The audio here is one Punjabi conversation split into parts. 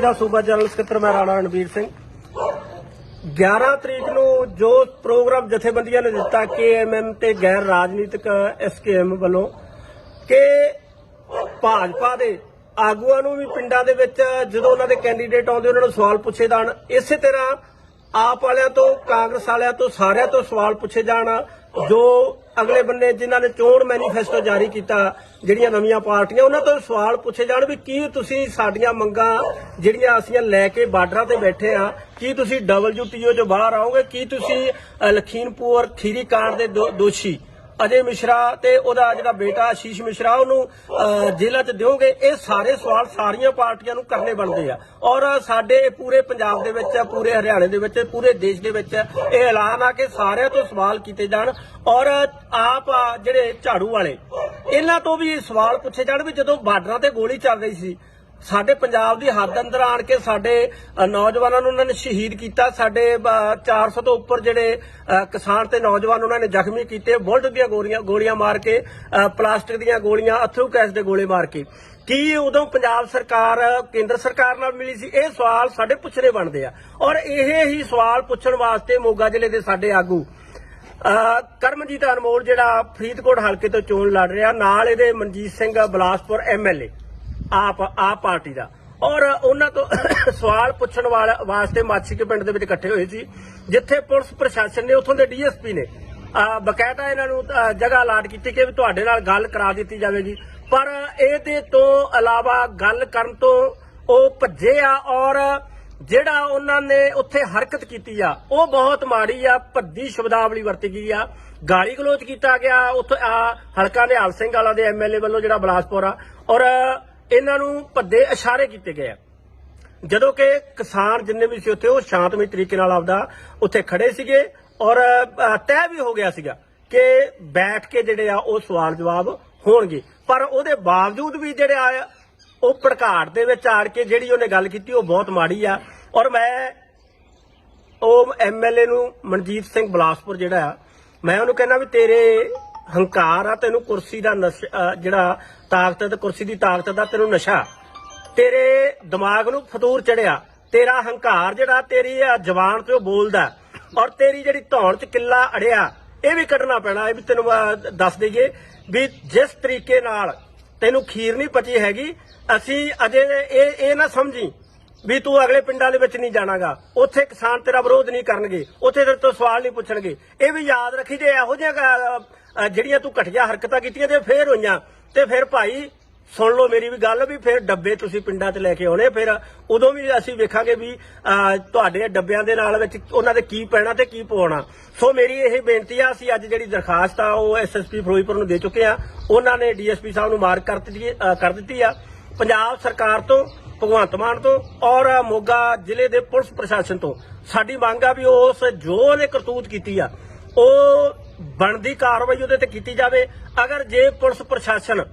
ਦਾ ਸੂਬਾ ਜਨਰਲ ਸਕੱਤਰ ਮੈਂ ਰਾਣਾ ਰਣਵੀਰ ਸਿੰਘ। 11 ਤਰੀਕ ਨੂੰ ਜੋ ਪ੍ਰੋਗਰਾਮ ਜਥੇਬੰਦੀਆਂ ਨੇ ਦਿੱਤਾ ਕੇਐਮਐਮ ਤੇ ਗੈਰ ਰਾਜਨੀਤਿਕ ਐਸਕੇਐਮ ਵੱਲੋਂ, ਕਿ ਭਾਜਪਾ ਦੇ ਆਗੂਆਂ ਨੂੰ ਵੀ ਪਿੰਡਾਂ ਦੇ ਵਿੱਚ ਜਦੋਂ ਉਹਨਾਂ ਦੇ ਕੈਂਡੀਡੇਟ ਆਉਂਦੇ, ਉਹਨਾਂ ਨੂੰ ਸਵਾਲ ਪੁੱਛੇ ਜਾਣ। ਇਸੇ ਤਰ੍ਹਾਂ ਆਪ ਵਾਲਿਆਂ ਤੋਂ, ਕਾਂਗਰਸ ਵਾਲਿਆਂ ਤੋਂ, ਸਾਰਿਆਂ ਤੋਂ ਸਵਾਲ ਪੁੱਛੇ ਜਾਣ ਜੋ ਅਗਲੇ ਬੰਨੇ ਜਿਨ੍ਹਾਂ ਨੇ ਚੋਣ ਮੈਨੀਫੈਸਟੋ ਜਾਰੀ ਕੀਤਾ ਜਿਹੜੀਆਂ ਨਵੀਆਂ ਪਾਰਟੀਆਂ ਉਹਨਾਂ ਤੋਂ ਸਵਾਲ ਪੁੱਛੇ ਜਾਣ ਵੀ ਕੀ ਤੁਸੀਂ ਸਾਡੀਆਂ ਮੰਗਾਂ ਜਿਹੜੀਆਂ ਅਸੀਂ ਲੈ ਕੇ ਬਾਰਡਰਾਂ ਤੇ ਬੈਠੇ ਆ ਕੀ ਤੁਸੀਂ ਡਬਲਯੂਟੀਓ ਚੋਂ ਬਾਹਰ ਆਓਗੇ ਕੀ ਤੁਸੀਂ ਅ, ਲਖੀਮਪੁਰ ਖੀਰੀ ਕਾਂਡ ਦੇ ਦੋ- ਦੋਸ਼ੀ ਅਜੇ ਮਿਸ਼ਰਾ ਤੇ ਉਹਦਾ ਜਿਹੜਾ ਬੇਟਾ ਆਸ਼ੀਸ਼ ਮਿਸ਼ਰਾ ਉਹਨੂੰ ਅਹ, ਜੇਲ੍ਹਾਂ 'ਚ ਦਿਓਗੇ ਇਹ ਸਾਰੇ ਸਵਾਲ ਸਾਰੀਆਂ ਪਾਰਟੀਆਂ ਨੂੰ ਕਰਨੇ ਬਣਦੇ ਆ। ਔਰ ਸਾਡੇ ਪੂਰੇ ਪੰਜਾਬ ਦੇ ਵਿੱਚ ਪੂਰੇ ਹਰਿਆਣੇ ਦੇ ਵਿੱਚ ਪੂਰੇ ਦੇਸ਼ ਦੇ ਵਿੱਚ ਇਹ ਐਲਾਨ ਆ ਕਿ ਸਾਰਿਆਂ ਤੋਂ ਸਵਾਲ ਕੀਤੇ ਜਾਣ। ਔਰ ਆਪ ਜਿਹੜੇ ਝਾੜੂ ਵਾਲੇ ਇਹਨਾਂ ਤੋਂ ਵੀ ਸਵਾਲ ਪੁੱਛੇ ਜਾਣ ਵੀ ਜਦੋਂ ਬਾਰਡਰਾਂ ਤੇ ਗੋਲੀ ਚੱਲ ਰਹੀ ਸੀ ਸਾਡੇ ਪੰਜਾਬ ਦੀ ਹੱਦ ਅੰਦਰ ਆਣ ਕੇ ਸਾਡੇ ਨੌਜਵਾਨਾਂ ਨੂੰ ਉਹਨਾਂ ਨੇ ਸ਼ਹੀਦ ਕੀਤਾ। ਸਾਡੇ ਅ, 400 ਤੋਂ ਉੱਪਰ ਜਿਹੜੇ ਕਿਸਾਨ ਤੇ ਨੌਜਵਾਨ ਉਹਨਾਂ ਨੇ ਜ਼ਖਮੀ ਕੀਤੇ। ਬੁਲਟ ਦੀਆਂ ਗੋਲੀਆਂ ਗੋਲੀਆਂ ਮਾਰ ਕੇ ਪਲਾਸਟਿਕ ਦੀਆਂ ਗੋਲੀਆਂ ਅਥਰੂ ਗੈਸ ਦੇ ਗੋਲੇ ਮਾਰ ਕੇ। ਕੀ ਉਦੋਂ ਪੰਜਾਬ ਸਰਕਾਰ ਕੇਂਦਰ ਸਰਕਾਰ ਨਾਲ ਮਿਲੀ ਸੀ? ਇਹ ਸਵਾਲ ਸਾਡੇ ਪੁੱਛਣੇ ਬਣਦੇ ਆ। ਔਰ ਇਹ ਹੀ ਸਵਾਲ ਪੁੱਛਣ ਵਾਸਤੇ ਮੋਗਾ ਜ਼ਿਲ੍ਹੇ ਦੇ ਸਾਡੇ ਆਗੂ ਕਰਮਜੀਤ ਅਨਮੋਲ ਜਿਹੜਾ ਫਰੀਦਕੋਟ ਹਲਕੇ ਤੋਂ ਚੋਣ ਲੜ ਰਿਹਾ। ਨਾਲ ਇਹਦੇ ਮਨਜੀਤ ਸਿੰਘ ਬਲਾਸਪੁਰ ਐਮਐਲਏ ਆਪ ਆਪ ਪਾਰਟੀ ਦਾ। ਔਰ ਉਹਨਾਂ ਤੋਂ ਸਵਾਲ ਪੁੱਛਣ ਵਾਲਾ ਵਾਸਤੇ ਮਾਛੀਕੇ ਪਿੰਡ ਦੇ ਵਿੱਚ ਇਕੱਠੇ ਹੋਏ ਸੀ, ਜਿੱਥੇ ਪੁਲਿਸ ਪ੍ਰਸ਼ਾਸਨ ਨੇ ਉੱਥੋਂ ਦੇ ਡੀਐਸਪੀ ਨੇ ਬਕਾਇਦਾ ਇਹਨਾਂ ਨੂੰ ਜਗ੍ਹਾ ਅਲਾਟ ਕੀਤੀ ਕਿ ਵੀ ਤੁਹਾਡੇ ਨਾਲ ਗੱਲ ਕਰਾ ਦਿੱਤੀ ਜਾਵੇਗੀ ਪਰ ਇਹਦੇ ਤੋਂ ਇਲਾਵਾ ਗੱਲ ਕਰਨ ਤੋਂ ਉਹ ਭੱਜੇ ਆ ਔਰ ਜਿਹੜਾ ਉਹਨਾਂ ਨੇ ਉੱਥੇ ਹਰਕਤ ਕੀਤੀ ਆ, ਉਹ ਬਹੁਤ ਮਾੜੀ ਆ, ਭੱਦੀ ਸ਼ਬਦਾਵਲੀ ਵਰਤੀ ਗਈ ਆ। ਗਾਲੀ ਗਲੋਚ ਕੀਤਾ ਗਿਆ, ਉੱਥੇ ਹਲਕਾ ਦੇ ਨਿਹਾਲ ਸਿੰਘ ਵਾਲਾ ਦੇ ਐਮਐਲਏ ਵੱਲੋਂ ਜਿਹੜਾ ਬਲਾਸਪੁਰ ਆ। ਔਰ ਇਹਨਾਂ ਨੂੰ ਭੱਦੇ ਇਸ਼ਾਰੇ ਕੀਤੇ ਗਏ ਆ। ਜਦੋਂ ਕਿ ਕਿਸਾਨ ਜਿੰਨੇ ਵੀ ਸੀ ਉੱਥੇ, ਉਹ ਸ਼ਾਂਤਮਈ ਤਰੀਕੇ ਨਾਲ ਆਪਦਾ ਉੱਥੇ ਖੜੇ ਸੀਗੇ ਔਰ ਤੈਅ ਵੀ ਹੋ ਗਿਆ ਸੀਗਾ ਕਿ ਬੈਠ ਕੇ ਜਿਹੜੇ ਆ ਉਹ ਸਵਾਲ ਜਵਾਬ ਹੋਣਗੇ। ਪਰ ਉਹਦੇ ਬਾਵਜੂਦ ਵੀ ਜਿਹੜੇ ਆ, ਉਹ ਭੜਕਾਟ ਦੇ ਵਿੱਚ ਆੜ ਕੇ ਜਿਹੜੀ ਉਹਨੇ ਗੱਲ ਕੀਤੀ, ਉਹ ਬਹੁਤ ਮਾੜੀ ਆ। ਔਰ ਮੈਂ, ਉਹ ਐਮਐਲਏ ਨੂੰ ਮਨਜੀਤ ਸਿੰਘ ਬਲਾਸਪੁਰ ਜਿਹੜਾ ਆ, ਮੈਂ ਉਹਨੂੰ ਕਹਿੰਦਾ ਵੀ ਤੇਰੇ ਹੰਕਾਰ ਆ, ਤੈਨੂੰ ਕੁਰਸੀ ਦਾ ਨਸ਼ਾ ਜਿਹੜਾ ਤਾਕਤ ਤੇ ਕੁਰਸੀ ਦੀ ਤਾਕਤ ਦਾ ਤੈਨੂੰ ਨਸ਼ਾ। ਤੇਰੇ ਦਿਮਾਗ ਨੂੰ ਫਤੂਰ ਚੜਿਆ। ਤੇਰਾ ਹੰਕਾਰ ਜਿਹੜਾ, ਤੇਰੀ ਆ ਜ਼ਬਾਨ ਤੇ ਬੋਲਦਾ। ਔਰ ਤੇਰੀ ਜਿਹੜੀ ਧੌਣ ਚ ਕਿੱਲਾ ਅੜਿਆ, ਇਹ ਵੀ ਕੱਢਣਾ ਪੈਣਾ, ਇਹ ਵੀ ਤੈਨੂੰ ਦੱਸ ਦਈਏ ਵੀ ਜਿਸ ਤਰੀਕੇ ਨਾਲ ਤੈਨੂੰ ਖੀਰ ਨਹੀਂ ਪਚੀ ਹੈਗੀ, ਅਸੀਂ ਅਜੇ ਇਹ ਇਹ ਨਾ ਸਮਝੀ ਵੀ ਤੂੰ ਅਗਲੇ ਪਿੰਡਾਂ ਦੇ ਵਿੱਚ ਨਹੀਂ ਜਾਣਾਗਾ। ਉੱਥੇ ਕਿਸਾਨ ਤੇਰਾ ਵਿਰੋਧ ਨਹੀਂ ਕਰਨਗੇ। ਉੱਥੇ ਤੇਰੇ ਤੋਂ ਸਵਾਲ ਨਹੀਂ ਪੁੱਛਣਗੇ। ਇਹ ਵੀ ਯਾਦ ਰੱਖੀ ਜੇ ਇਹੋ ਜਿਹੀਆਂ ਜਿਹੜੀਆਂ ਤੂੰ ਘਟੀਆ ਹਰਕਤਾਂ ਕੀਤੀਆਂ ਤੇ ਫੇਰ ਹੋਈਆਂ। ਤੇ ਫਿਰ ਭਾਈ, ਸੁਣ ਲਓ ਮੇਰੀ ਵੀ ਗੱਲ ਵੀ ਫਿਰ ਡੱਬੇ ਤੁਸੀਂ ਪਿੰਡਾਂ 'ਚ ਲੈ ਕੇ ਆਉਣੇ। ਫਿਰ ਉਦੋਂ ਵੀ ਅਸੀਂ ਵੇਖਾਂਗੇ ਵੀ ਤੁਹਾਡੇ ਡੱਬਿਆਂ ਦੇ ਨਾਲ ਵਿੱਚ ਉਹਨਾਂ ਦੇ ਕੀ ਪੈਣਾ ਤੇ ਕੀ ਪਵਾਉਣਾ। ਸੋ ਮੇਰੀ ਇਹ ਬੇਨਤੀ ਆ, ਅਸੀਂ ਅੱਜ ਜਿਹੜੀ ਦਰਖਾਸਤ ਆ, ਉਹ ਐਸਐਸਪੀ ਫਿਰੋਜ਼ਪੁਰ ਨੂੰ ਦੇ ਚੁੱਕੇ ਆ। ਉਹਨਾਂ ਨੇ ਡੀਐਸਪੀ ਸਾਹਿਬ ਨੂੰ ਮਾਰਕ ਕਰ ਦਿੱਤੀ ਕਰ ਦਿੱਤੀ ਆ। ਪੰਜਾਬ ਸਰਕਾਰ ਤੋਂ ਭਗਵੰਤ ਮਾਨ ਤੋਂ ਔਰ ਮੋਗਾ ਜ਼ਿਲ੍ਹੇ ਦੇ ਪੁਲਿਸ ਪ੍ਰਸ਼ਾਸਨ ਤੋਂ। ਸਾਡੀ ਮੰਗ ਆ ਵੀ ਉਸ ਜੋ ਉਹਨੇ ਕਰਤੂਤ ਕੀਤੀ ਆ ਉਹ ਬਣਦੀ ਕਾਰਵਾਈ ਉਹਦੇ ਤੇ ਕੀਤੀ ਜਾਵੇ। ਅਗਰ ਜੇ ਪੁਲਿਸ ਪ੍ਰਸ਼ਾਸਨ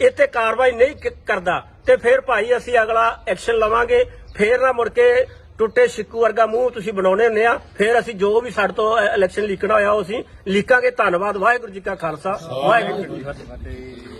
ਇੱਥੇ ਕਾਰਵਾਈ ਨਹੀਂ ਕਰਦਾ ਤੇ ਫਿਰ ਭਾਈ ਅਸੀਂ ਅਗਲਾ ਐਕਸ਼ਨ ਲਵਾਂਗੇ। ਫੇਰ ਨਾ ਮੁੜ ਕੇ ਟੁੱਟੇ ਸਿੱਕੂ ਵਰਗਾ ਮੂੰਹ ਤੁਸੀਂ ਬਣਾਉਣੇ ਹੁੰਦੇ ਆ। ਫਿਰ ਅਸੀਂ ਜੋ ਵੀ ਸਾਡੇ ਤੋਂ ਇਲੈਕਸ਼ਨ ਲੀਕਣਾ ਹੋਇਆ ਉਹ ਅਸੀਂ ਲੀਕਾਂਗੇ। ਧੰਨਵਾਦ। ਵਾਹਿਗੁਰੂ ਜੀ ਕਾ ਖਾਲਸਾ। ਵਾਹਿਗੁਰੂ ਜੀ ਕੀ ਫਤਿਹ।